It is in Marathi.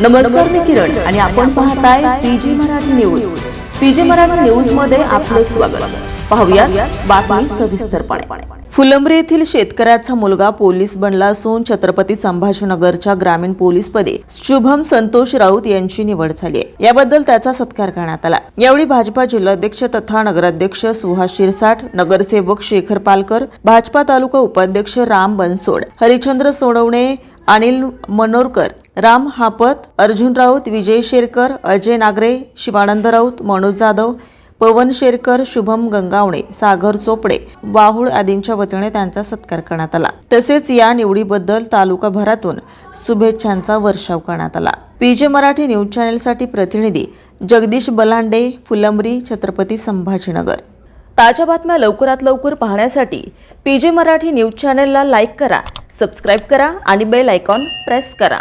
नमस्कार मी किरण आणि आपण पाहताय PG Marathi news. PG Marathi न्यूजमध्ये आपलं स्वागत. पाहूया बातमी सविस्तरपणे. फुलंब्री येथील शेतकऱ्याचा मुलगा पोलीस बनला असून छत्रपती संभाजीनगरच्या ग्रामीण पोलीस पदी शुभम संतोष राऊत यांची निवड झाली आहे. याबद्दल त्याचा सत्कार करण्यात आला. यावेळी भाजपा जिल्हाध्यक्ष तथा नगराध्यक्ष सुहास शिरसाट नगरसेवक शेखर पालकर भाजपा तालुका उपाध्यक्ष राम बनसोड हरिचंद्र सोनवणे अनिल मनोरकर राम हापत अर्जुन राऊत विजय शेरकर अजय नागरे शिवानंद राऊत मनोज जाधव पवन शेरकर शुभम गंगावणे सागर चोपडे वाहुळ आदींच्या वतीने त्यांचा सत्कार करण्यात आला. तसेच या निवडीबद्दल तालुकाभरातून शुभेच्छांचा वर्षाव करण्यात आला. पीजे मराठी न्यूज चॅनेलसाठी प्रतिनिधी जगदीश बलांडे फुलंबरी छत्रपती संभाजीनगर. ताज्या बातम्या लवकरात लवकर पाहण्यासाठी पीजे मराठी न्यूज चॅनेलला लाईक करा सबस्क्राईब करा आणि बेल आयकॉन प्रेस करा.